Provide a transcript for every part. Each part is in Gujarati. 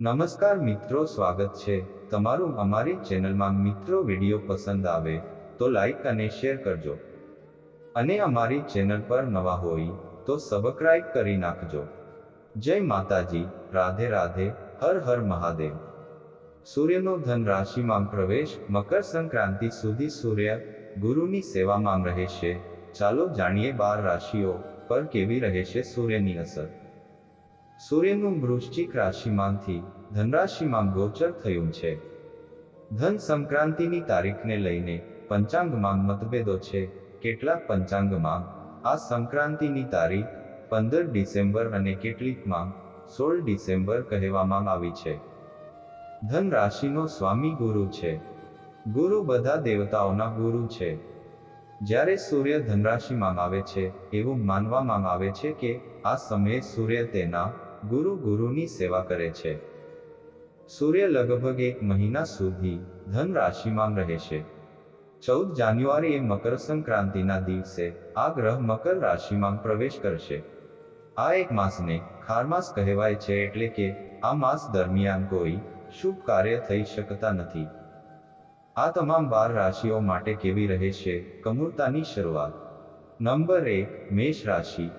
નમસ્કાર મિત્રો, સ્વાગત છે. તમારું અમારી ચેનલમાં મિત્રો વીડિયો પસંદ આવે તો લાઈક અને શેર કરજો. અને અમારી ચેનલ પર નવા હોય તો સબસ્ક્રાઇબ કરી નાખજો. જય માતાજી. રાધે રાધે. હર હર મહાદેવ. સૂર્યનો ધન રાશિમાં પ્રવેશ મકર સંક્રાંતિ સુધી સૂર્ય ગુરુની સેવામાં રહેશે. ચાલો જાણીએ બાર રાશિઓ પર કેવી રહેશે સૂર્યની અસર. સૂર્યનું વૃશ્ચિક રાશિમાંથી ધનરાશિમાં ગોચર થયું છે. ધન સંક્રાંતિની તારીખને લઈને પંચાંગમાં મતભેદો છે. કેટલાક પંચાંગમાં આ સંક્રાંતિની તારીખ પંદર ડિસેમ્બર અને કેટલીકમાં સોળ ડિસેમ્બર કહેવામાં આવી છે. ધન રાશિનો સ્વામી ગુરુ છે. ગુરુ બધા દેવતાઓના ગુરુ છે. જ્યારે સૂર્ય ધનરાશિમાં આવે છે, એવું માનવામાં આવે છે કે આ સમયે સૂર્ય તેના ગુરુ ગુરુની સેવા કરે છે. સૂર્ય લગભગ એક મહિના સુધી ધન રાશિમાં રહેશે ચૌદ જાન્યુઆરીએ મકર સંક્રાંતિના દિવસે આ ગ્રહ મકર રાશિમાં પ્રવેશ કરશે. આ એક માસને ખારમાસ કહેવાય છે એટલે કે આ માસ દરમિયાન કોઈ શુભ કાર્ય થઈ શકતા નથી. આ તમામ બાર રાશિઓ માટે કેવી રહેશે કમૂરતાની શરૂઆત. નંબર એક, મેષ રાશિ.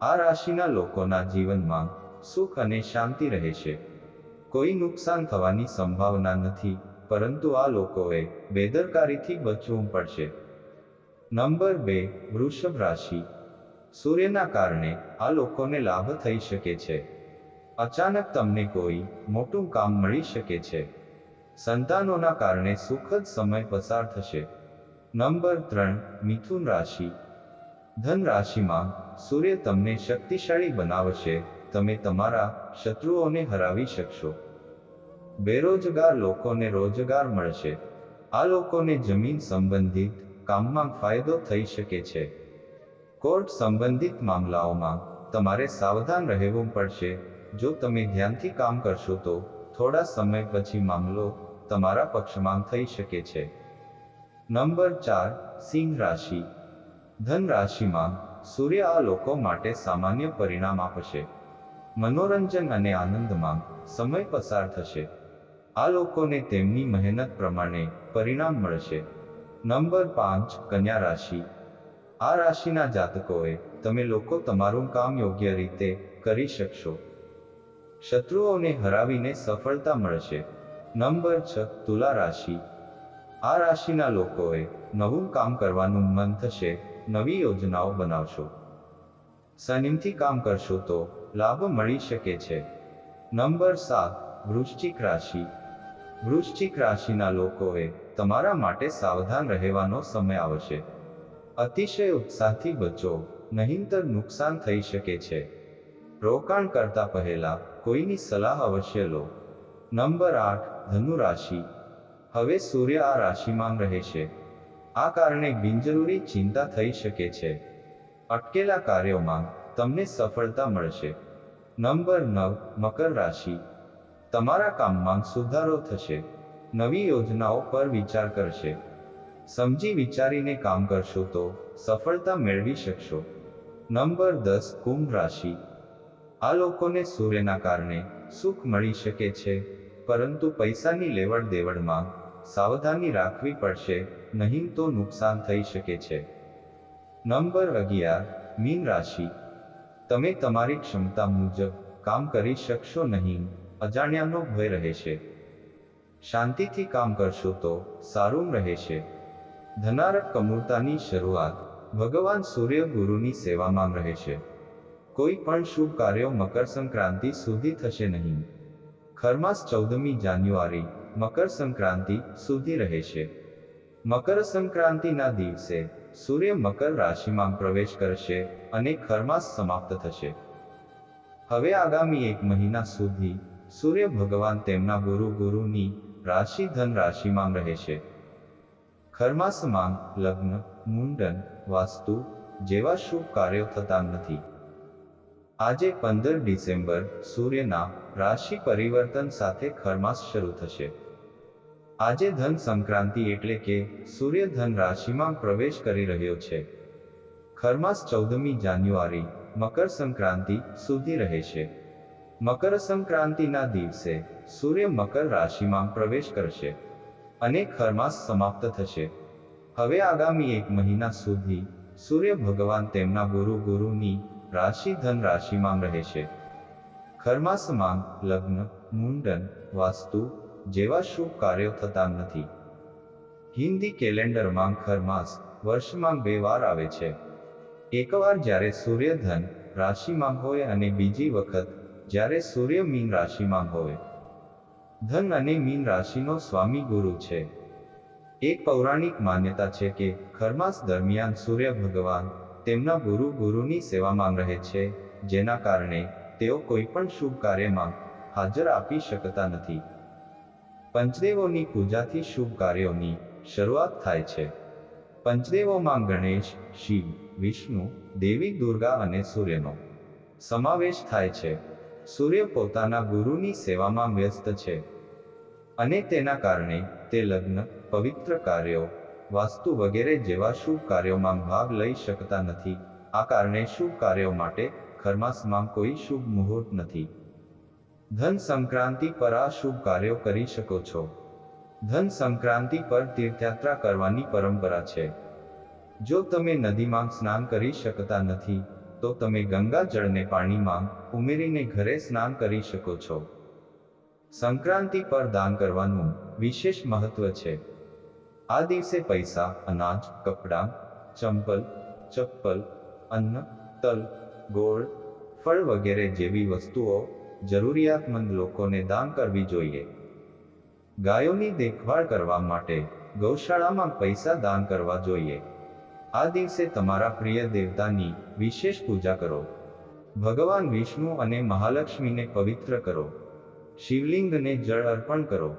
આ રાશિના લોકોના જીવનમાં સુખ અને શાંતિ રહેશે કોઈ નુકસાન થવાની સંભાવના નથી, પરંતુ આ લોકોએ બેદરકારીથી બચવું પડશે. નંબર બે, વૃષભ રાશિ. સૂર્યના કારણે આ લોકોને લાભ થઈ શકે છે. અચાનક તમને કોઈ મોટું કામ મળી શકે છે. સંતાનોના કારણે સુખદ સમય પસાર થશે. નંબર ત્રણ, મિથુન રાશિ. ધન રાશિમાં સૂર્ય તમને શક્તિશાળી બનાવશે તમે તમારા શત્રુઓને હરાવી શકશો. બેરોજગાર લોકોને રોજગાર મળશે. આ લોકોને જમીન સંબંધિત કામમાં ફાયદો થઈ શકે છે. કોર્ટ સંબંધિત મામલાઓમાં તમારે સાવધાન રહેવું પડશે. જો તમે ધ્યાનથી કામ કરશો તો થોડા સમય પછી મામલો તમારા પક્ષમાં થઈ શકે છે. નંબર ચાર, સિંહ રાશિ. ધન રાશિમાં સૂર્ય આ લોકો માટે સામાન્ય પરિણામ આપશે. મનોરંજન અને આનંદમાં સમય પસાર થશે. આ લોકોને તેમની મહેનત પ્રમાણે પરિણામ મળશે. નંબર પાંચ, કન્યા રાશિ. આ રાશિના જાતકોએ તમે લોકો તમારું કામ યોગ્ય રીતે કરી શકશો. શત્રુઓને હરાવીને સફળતા મળશે. નંબર છ, તુલા રાશિ. આ રાશિના લોકોએ નવું કામ કરવાનું મન થશે, નવી યોજનાઓ બનાવશો. સંયમથી કામ કરશો તો લાભ મળી શકે છે. નંબર સાત, વૃશ્ચિક રાશિ. વૃશ્ચિક રાશિના લોકોએ તમારા માટે સાવધાન રહેવાનો સમય આવશે. અતિશય ઉત્સાહથી બચો નહીંતર નુકસાન થઈ શકે છે. રોકાણ કરતા પહેલા કોઈની સલાહ અવશ્ય લો. નંબર આઠ ધનુ રાશિ હવે સૂર્ય આ રાશિમાં રહેશે. આ કારણે બિનજરૂરી ચિંતા થઈ શકે છે. અટકેલા કાર્યોમાં તમને સફળતા મળશે. નંબર નવ, મકર રાશિ. તમારા કામમાં સુધારો થશે. નવી યોજનાઓ પર વિચાર કરશે. સમજી વિચારીને કામ કરશો તો સફળતા મેળવી શકશો. નંબર દસ, કુંભ રાશિ. આ લોકોને સૂર્યના કારણે સુખ મળી શકે છે, પરંતુ પૈસાની લેવડ દેવડમાં સાવધાની રાખવી પડશે, નહીં તો નુકસાન થઈ શકે છે. નંબર અગિયાર, મીન રાશિ. તમે તમારી ક્ષમતા મુજબ કામ કરી શકશો નહીં, અજાણ્યાનો ભય રહેશે. શાંતિથી કામ કરશો તો સારું રહેશે. ધનારક કમૂરતાની શરૂઆત, ભગવાન સૂર્ય ગુરુની સેવામાં રહેશે. કોઈ પણ શુભ કાર્યો મકર સંક્રાંતિ સુધી થશે નહીં. ખરમાસ ચૌદમી જાન્યુઆરી, મકર સંક્રાંતિ સુધી રહેશે. મકર સંક્રાંતિના દિવસે સૂર્ય મકર રાશિમાં પ્રવેશ કરશે અને ખરમાસ સમાપ્ત થશે. હવે આગામી એક મહિના સુધી સૂર્ય ભગવાન તેમના ગુરુ ગુરુની રાશિ ધન રાશિમાં રહેશે. ખરમાસમાં લગ્ન, મુંડન, વાસ્તુ જેવા શુભ કાર્યો થતા નથી. આજે પંદર ડિસેમ્બર સૂર્યના રાશિ પરિવર્તન સાથે ખરમાસ શરૂ થશે. આજે ધન સંક્રાંતિ એટલે કે સૂર્ય ધન રાશિમાં પ્રવેશ કરી રહ્યો છે. ખરમાસ ચૌદમી જાન્યુઆરી, મકર સંક્રાંતિ સુધી રહેશે મકર સંક્રાંતિના દિવસે સૂર્ય મકર રાશિમાં પ્રવેશ કરશે અને ખરમાસ સમાપ્ત થશે. હવે આગામી એક મહિના સુધી સૂર્ય ભગવાન તેમના ગુરુ ગુરુની રાશિ ધન રાશિમાં રહેશે ખરમાસમાં લગ્ન, મુંડન, વાસ્તુ જેવા શુભ કાર્યો થતા નથી. હિન્દી કેલેન્ડરમાં ખરમાસ વર્ષમાં બે વાર આવે છે. એકવાર જ્યારે સૂર્ય ધન રાશિમાં હોય અને બીજી વખત જ્યારે સૂર્ય મીન રાશિમાં હોય. ધન અને મીન રાશિનો સ્વામી ગુરુ છે. એક પૌરાણિક માન્યતા છે કે ખરમાસ દરમિયાન સૂર્ય ભગવાન તેમના ગુરુ ગુરુની સેવામાં રહે છે, જેના કારણે તેઓ કોઈ પણ શુભ કાર્યમાં હાજર આપી શકતા નથી. પંચદેવોની પૂજાથી શુભ કાર્યોની શરૂઆત થાય છે. પંચદેવોમાં ગણેશ, શિવ, વિષ્ણુ, દેવી દુર્ગા અને સૂર્યનો સમાવેશ થાય છે. સૂર્ય પોતાના ગુરુની સેવામાં વ્યસ્ત છે અને તેના કારણે તે લગ્ન, પવિત્ર કાર્યો, વાસ્તુ વગેરે જેવા શુભ કાર્યોમાં ભાગ લઈ શકતા નથી. આ કારણે શુભ કાર્યો માટે ખરમાસમાં કોઈ શુભ મુહૂર્ત નથી. ધન સંક્રાંતિ પર આ શુભ કાર્યો કરી શકો છો. ધન સંક્રાંતિ પર તીર્થયાત્રા કરવાની પરંપરા છે. જો તમે નદીમાં સ્નાન કરી શકતા નથી, તો તમે ગંગા જળને પાણીમાં ઉમેરીને ઘરે સ્નાન કરી શકો છો. સંક્રાંતિ પર દાન કરવાનું વિશેષ મહત્વ છે. આ દિવસે પૈસા, અનાજ, કપડાં, ચંપલ, ચપ્પલ, અન્ન, તલ, ગોળ, ફળ વગેરે જેવી વસ્તુઓ જરૂરિયાતમંદ લોકોને દાન કરવી જોઈએ. ગાયોની દેખભાળ કરવા માટે ગૌશાળામાં પૈસા દાન કરવા જોઈએ. આ દિવસે તમારા પ્રિય દેવતાની વિશેષ પૂજા કરો. ભગવાન વિષ્ણુ અને મહાલક્ષ્મીને પવિત્ર કરો. શિવલિંગને જળ અર્પણ કરો.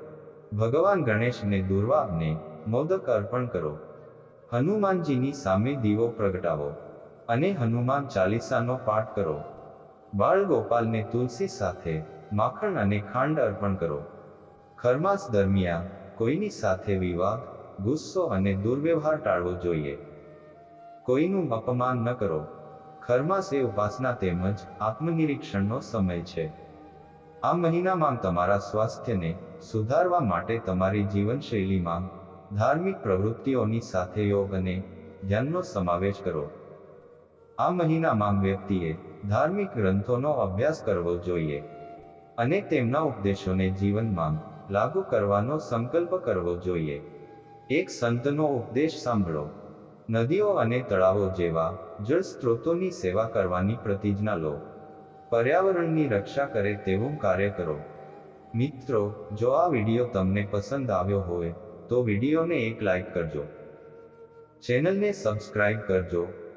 ભગવાન ગણેશને દુર્વા અને મોદક અર્પણ કરો. હનુમાનજીની સામે દીવો પ્રગટાવો અને હનુમાન ચાલીસાનો પાઠ કરો. બાળ ગોપાલને તુલસી સાથે માખણ અને ખાંડ અર્પણ કરો. ખરમાસ દરમિયાન કોઈની સાથે વિવાદ, ગુસ્સો અને દુર્વ્યવહાર ટાળવો જોઈએ. કોઈનું અપમાન ન કરો. ખરમાસ એ ઉપાસના તેમજ આત્મનિરીક્ષણનો સમય છે. આ મહિનામાં તમારા સ્વાસ્થ્યને સુધારવા માટે તમારી જીવનશૈલીમાં ધાર્મિક પ્રવૃત્તિઓની સાથે યોગ અને ધ્યાનનો સમાવેશ કરો. આ મહિનામાં વ્યક્તિએ ધાર્મિક ગ્રંથોનો અભ્યાસ કરવો જોઈએ અને તેમના ઉપદેશોને જીવનમાં લાગુ કરવાનો સંકલ્પ કરવો જોઈએ. એક સંતનો ઉપદેશ સાંભળો. નદીઓ અને તળાવો જેવા જળ સ્ત્રોતોની સેવા કરવાની પ્રતિજ્ઞા લો. પર્યાવરણની રક્ષા કરે તેવું કાર્ય કરો. મિત્રો, જો આ વીડિયો તમને પસંદ આવ્યો હોય, તો વિડીયોને એક લાઈક કરજો. ચેનલને સબસ્ક્રાઇબ કરજો